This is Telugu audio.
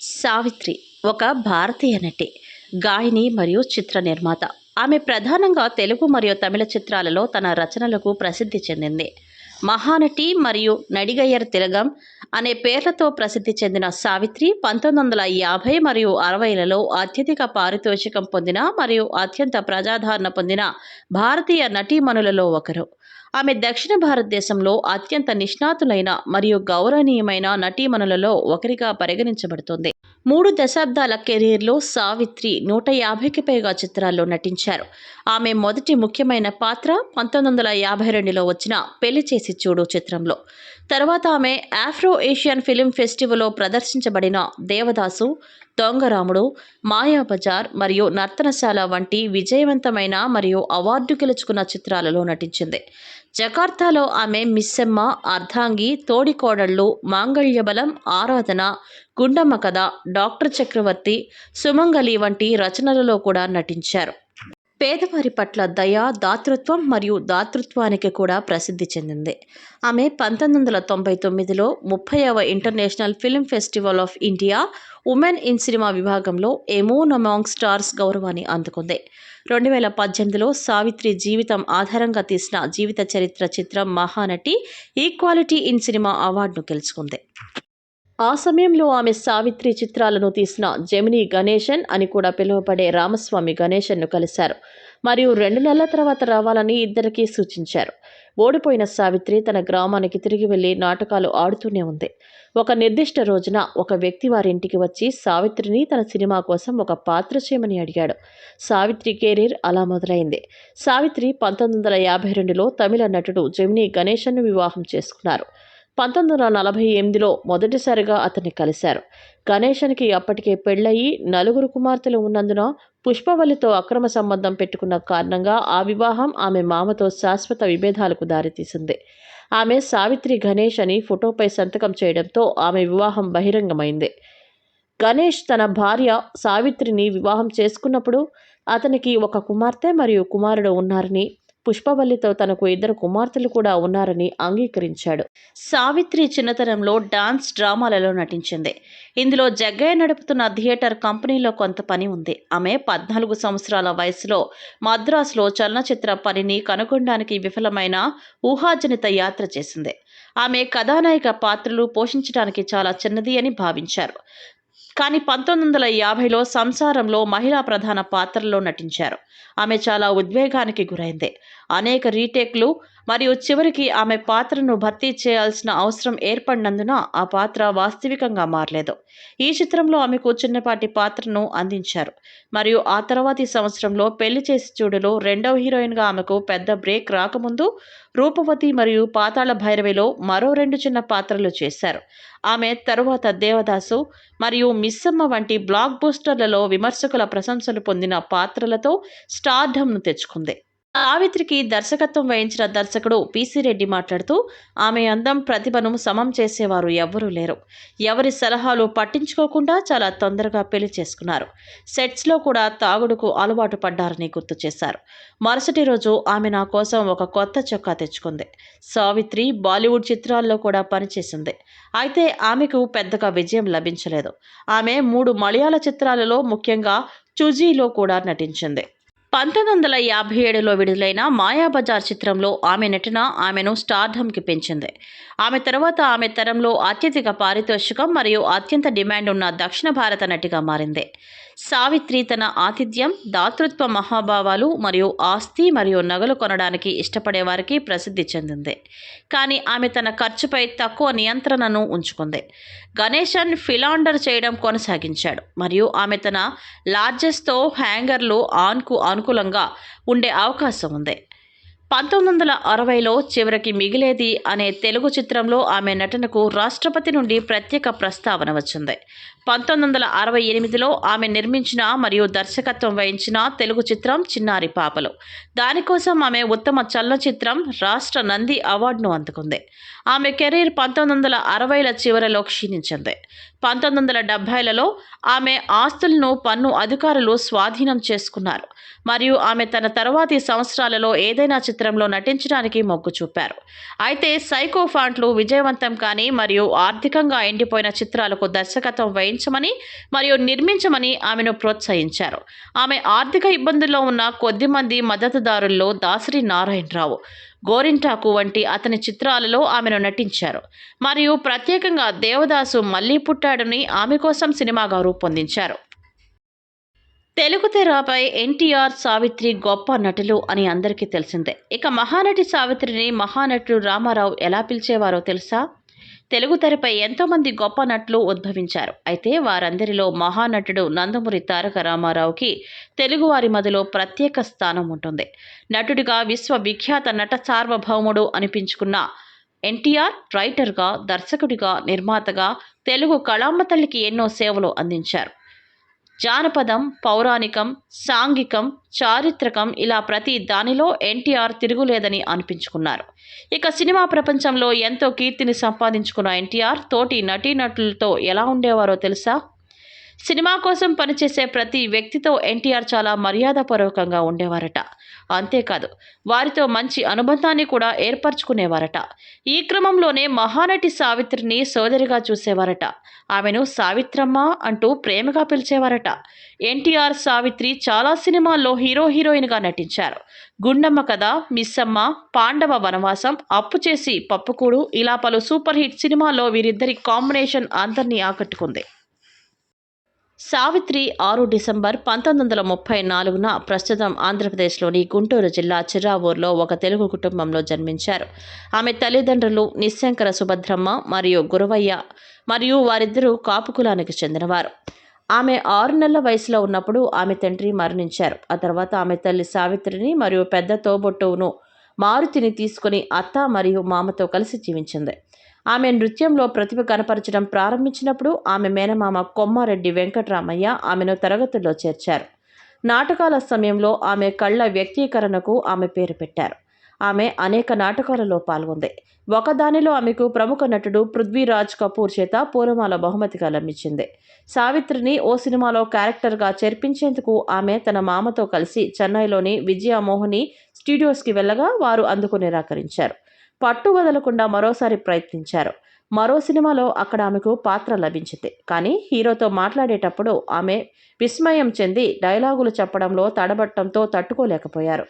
సావిత్రి ఒక భారతీయ నటి గాయని మరియు చిత్ర నిర్మాత. ఆమె ప్రధానంగా తెలుగు మరియు తమిళ చిత్రాలలో తన రచనలకు ప్రసిద్ధి చెందింది. మహానటి మరియు నడిగయ్యర్ తిలగం అనే పేర్లతో ప్రసిద్ధి చెందిన సావిత్రి పంతొమ్మిది వందల యాభై మరియు అరవైలలో అత్యధిక పారితోషికం పొందిన మరియు అత్యంత ప్రజాదరణ పొందిన భారతీయ నటీమణులలో ఒకరు. ఆమె దక్షిణ భారతదేశంలో అత్యంత నిష్ణాతులైన మరియు గౌరవనీయమైన నటీమణులలో ఒకరిగా పరిగణించబడుతుంది. మూడు దశాబ్దాల కెరీర్లో సావిత్రి నూట యాభైకి పైగా చిత్రాల్లో నటించారు. ఆమె మొదటి ముఖ్యమైన పాత్ర పంతొమ్మిది వందల యాభై రెండులో వచ్చిన పెళ్ళి చేసి చూడు చిత్రంలో. తర్వాత ఆమె ఆఫ్రో ఏషియన్ ఫిలిం ఫెస్టివల్లో ప్రదర్శించబడిన దేవదాసు దొంగరాముడు మాయాబజార్ మరియు నర్తనశాల వంటి విజయవంతమైన మరియు అవార్డు గెలుచుకున్న చిత్రాలలో నటించింది. జకార్తాలో ఆమె మిస్సెమ్మ అర్ధాంగి తోడికోడళ్ళు మాంగళ్యబలం ఆరాధన గుండమ్మ కథ డాక్టర్ చక్రవర్తి సుమంగలి వంటి రచనలలో కూడా నటించారు. పేదవారి పట్ల దయ దాతృత్వం మరియు దాతృత్వానికి కూడా ప్రసిద్ధి చెందింది. ఆమె పంతొమ్మిది వందల తొంభై తొమ్మిదిలో ముప్పైవ international film festival of India women in cinema విభాగంలో ఎమోన్ అమాంగ్ స్టార్స్ గౌరవాన్ని అందుకుంది. రెండు వేల పద్దెనిమిదిలో సావిత్రి జీవితం ఆధారంగా తీసిన జీవిత చరిత్ర చిత్రం మహానటి ఈక్వాలిటీ ఇన్ సినిమా అవార్డును గెలుచుకుంది. ఆ సమయంలో ఆమె సావిత్రి చిత్రాలను తీసిన జెమినీ గణేశన్ అని కూడా పిలువబడే రామస్వామి గణేశన్ను కలిశారు. మరియు రెండు నెలల తర్వాత రావాలని ఇద్దరికీ సూచించారు. ఓడిపోయిన సావిత్రి తన గ్రామానికి తిరిగి వెళ్ళి నాటకాలు ఆడుతూనే ఉంది. ఒక నిర్దిష్ట రోజున ఒక వ్యక్తి వారి ఇంటికి వచ్చి సావిత్రిని తన సినిమా కోసం ఒక పాత్ర చేయమని అడిగాడు. సావిత్రి కెరీర్ అలా మొదలైంది. సావిత్రి పంతొమ్మిది వందల యాభై రెండులో తమిళ నటుడు జమినీ గణేశన్ను వివాహం చేసుకున్నారు. పంతొమ్మిది వందల నలభై ఎనిమిదిలో మొదటిసారిగా అతన్ని కలిశారు. గణేశన్కి అప్పటికే పెళ్ళయి నలుగురు కుమార్తెలు ఉన్నందున పుష్పవల్లితో అక్రమ సంబంధం పెట్టుకున్న కారణంగా ఆ వివాహం ఆమె మామతో శాశ్వత విభేదాలకు దారితీసింది. ఆమె సావిత్రి గణేష్ అని ఫోటోపై సంతకం చేయడంతో ఆమె వివాహం బహిరంగమైంది. గణేష్ తన భార్య సావిత్రిని వివాహం చేసుకున్నప్పుడు అతనికి ఒక కుమార్తె మరియు కుమారుడు ఉన్నారని పుష్పవల్లితో తనకు ఇద్దరు కుమార్తెలు కూడా ఉన్నారని అంగీకరించాడు. సావిత్రి చిన్నతనంలో డాన్స్ డ్రామాలలో నటించింది. ఇందులో జగ్గయ్య నడుపుతున్న థియేటర్ కంపెనీలో కొంత పని ఉంది. ఆమె పద్నాలుగు సంవత్సరాల వయసులో మద్రాసులో చలనచిత్ర పనిని కనుగొనడానికి విఫలమైన ఊహాజనిత యాత్ర చేసింది. ఆమె కథానాయిక పాత్రలు పోషించడానికి చాలా చిన్నది అని భావించారు. కానీ పంతొమ్మిది వందల యాభైలో సంసారంలో మహిళా ప్రధాన పాత్రలో నటించారు. ఆమె చాలా ఉద్వేగానికి గురైంది. అనేక రీటేక్లు మరియు చివరికి ఆమె పాత్రను భర్తీ చేయాల్సిన అవసరం ఏర్పడినందున ఆ పాత్ర వాస్తవికంగా మారలేదు. ఈ చిత్రంలో ఆమెకు చిన్నపాటి పాత్రను అందించారు. మరియు ఆ తర్వాతి సంవత్సరంలో పెళ్ళి చేసి చూడులో రెండవ హీరోయిన్గా ఆమెకు పెద్ద బ్రేక్ రాకముందు రూపవతి మరియు పాతాళ భైరవిలో మరో రెండు చిన్న పాత్రలు చేశారు. ఆమె తరువాత దేవదాసు మరియు మిస్సమ్మ వంటి బ్లాక్ బూస్టర్లలో విమర్శకుల ప్రశంసలు పొందిన పాత్రలతో స్టార్డమ్ను తెచ్చుకుంది. సావిత్రికి దర్శకత్వం వహించిన దర్శకుడు పీసీ రెడ్డి మాట్లాడుతూ ఆమె అందం ప్రతిభను సమం చేసేవారు ఎవ్వరూ లేరు. ఎవరి సలహాలు పట్టించుకోకుండా చాలా తొందరగా పెళ్ళి చేసుకున్నారు. సెట్స్లో కూడా తాగుడుకు అలవాటు పడ్డారని గుర్తు చేశారు. మరుసటి రోజు ఆమె నా కోసం ఒక కొత్త చొక్కా తెచ్చుకుంది. సావిత్రి బాలీవుడ్ చిత్రాల్లో కూడా పనిచేసింది. అయితే ఆమెకు పెద్దగా విజయం లభించలేదు. ఆమె మూడు మలయాళ చిత్రాలలో ముఖ్యంగా చుజీలో కూడా నటించింది. పంతొమ్మిది వందల యాభై ఏడులో విడుదలైన మాయాబజార్ చిత్రంలో ఆమె నటన ఆమెను స్టార్డమ్కి పెంచింది. ఆమె తర్వాత ఆమె తరంలో అత్యధిక పారితోషికం మరియు అత్యంత డిమాండ్ ఉన్న దక్షిణ భారత నటిగా మారింది. సావిత్రి తన ఆతిథ్యం దాతృత్వ మహాభావాలు మరియు ఆస్తి మరియు నగలు కొనడానికి ఇష్టపడే వారికి ప్రసిద్ధి చెందింది. కానీ ఆమె తన ఖర్చుపై తక్కువ నియంత్రణను ఉంచుకుంది. గణేశన్ ఫిలాండర్ చేయడం కొనసాగించాడు. మరియు ఆమె తన లార్జెస్తో హ్యాంగర్లు ఆన్కు అనుకూలంగా ఉండే అవకాశం ఉంది. పంతొమ్మిది వందల అరవైలో చివరికి మిగిలేది అనే తెలుగు చిత్రంలో ఆమె నటనకు రాష్ట్రపతి నుండి ప్రత్యేక ప్రస్తావన వచ్చింది. పంతొమ్మిది వందల అరవై ఎనిమిదిలో ఆమె నిర్మించిన మరియు దర్శకత్వం వహించిన తెలుగు చిత్రం చిన్నారి పాపలు. దానికోసం ఆమె ఉత్తమ చలనచిత్రం రాష్ట్ర నంది అవార్డును అందుకుంది. ఆమె కెరీర్ పంతొమ్మిది వందల అరవైల చివరలో క్షీణించింది. పంతొమ్మిది వందల డెబ్భైలలో ఆమె ఆస్తులను పన్ను అధికారులు స్వాధీనం చేసుకున్నారు. మరియు ఆమె తన తర్వాతి సంవత్సరాలలో ఏదైనా చిత్రంలో నటించడానికి మొగ్గు చూపారు. అయితే సైకో ఫాంట్లు విజయవంతం కాని మరియు ఆర్థికంగా ఎండిపోయిన చిత్రాలకు దర్శకత్వం వహించమని మరియు నిర్మించమని ఆమెను ప్రోత్సహించారు. ఆమె ఆర్థిక ఇబ్బందుల్లో ఉన్న కొద్దిమంది మద్దతుదారుల్లో దాసరి నారాయణరావు. గోరింటాకు వంటి అతని చిత్రాలలో ఆమెను నటించారు. మరియు ప్రత్యేకంగా దేవదాసు మళ్ళీ పుట్టాడని ఆమె కోసం సినిమాగా రూపొందించారు. తెలుగు తెరపై ఎన్టీఆర్ సావిత్రి గొప్ప నటులు అని అందరికీ తెలిసిందే. ఇక మహానటి సావిత్రిని మహానటుడు రామారావు ఎలా పిలిచేవారో తెలుసా? తెలుగు తెరపై ఎంతోమంది గొప్ప నటులు ఉద్భవించారు. అయితే వారందరిలో మహానటుడు నందమూరి తారక రామారావుకి తెలుగువారి మదిలో ప్రత్యేక స్థానం ఉంటుంది. నటుడిగా విశ్వవిఖ్యాత నట సార్వభౌముడు అనిపించుకున్న ఎన్టీఆర్ రైటర్గా దర్శకుడిగా నిర్మాతగా తెలుగు కళామతల్లికి ఎన్నో సేవలు అందించారు. జానపదం పౌరాణికం సాంఘికం చారిత్రకం ఇలా ప్రతి దానిలో ఎన్టీఆర్ తిరుగులేదని అనిపించుకున్నారు. ఇక సినిమా ప్రపంచంలో ఎంతో కీర్తిని సంపాదించుకున్న ఎన్టీఆర్ తోటి నటీనటులతో ఎలా ఉండేవారో తెలుసా? సినిమా కోసం పనిచేసే ప్రతి వ్యక్తితో ఎన్టీఆర్ చాలా మర్యాదపూర్వకంగా ఉండేవారట. అంతేకాదు వారితో మంచి అనుబంధాన్ని కూడా ఏర్పరచుకునేవారట. ఈ క్రమంలోనే మహానటి సావిత్రిని సోదరిగా చూసేవారట. ఆమెను సావిత్రమ్మ అంటూ ప్రేమగా పిలిచేవారట. ఎన్టీఆర్ సావిత్రి చాలా సినిమాల్లో హీరో హీరోయిన్గా నటించారు. గుండమ్మ కథ మిస్సమ్మ పాండవ వనవాసం అప్పు చేసి పప్పుకూడు ఇలా పలు సూపర్ హిట్ సినిమాల్లో వీరిద్దరి కాంబినేషన్ అందరినీ ఆకట్టుకుంది. సావిత్రి ఆరు డిసెంబర్ పంతొమ్మిది వందల ముప్పై నాలుగున ప్రస్తుతం ఆంధ్రప్రదేశ్లోని గుంటూరు జిల్లా చిరావూరులో ఒక తెలుగు కుటుంబంలో జన్మించారు. ఆమె తల్లిదండ్రులు నిశంకర సుభద్రమ్మ మరియు గురవయ్య మరియు వారిద్దరూ కాపు కులానికి చెందినవారు. ఆమె ఆరు నెలల వయసులో ఉన్నప్పుడు ఆమె తండ్రి మరణించారు. ఆ తర్వాత ఆమె తల్లి సావిత్రిని మరియు పెద్ద తోబొట్టువును మారుతిని తీసుకుని అత్త మరియు మామతో కలిసి జీవించింది. ఆమె నృత్యంలో ప్రతిభ కనపరచడం ప్రారంభించినప్పుడు ఆమె మేనమామ కొమ్మారెడ్డి వెంకటరామయ్య ఆమెను తరగతుల్లో చేర్చారు. నాటకాల సమయంలో ఆమె కళ్ళ వ్యక్తీకరణకు ఆమె పేరు పెట్టారు. ఆమె అనేక నాటకాలలో పాల్గొంది. ఒకదానిలో ఆమెకు ప్రముఖ నటుడు పృథ్వీరాజ్ కపూర్ చేత పూర్వమాల బహుమతిగా లభించింది. సావిత్రిని ఓ సినిమాలో క్యారెక్టర్గా చేర్పించేందుకు ఆమె తన మామతో కలిసి చెన్నైలోని విజయమోహిని స్టూడియోస్కి వెళ్ళగా వారు అందుకు నిరాకరించారు. పట్టు వదలకుండా మరోసారి ప్రయత్నించారు. మరో సినిమాలో అక్కడ ఆమెకు పాత్ర లభించింది. కానీ హీరోతో మాట్లాడేటప్పుడు ఆమె విస్మయం చెంది డైలాగులు చెప్పడంలో తడబట్టంతో తట్టుకోలేకపోయారు.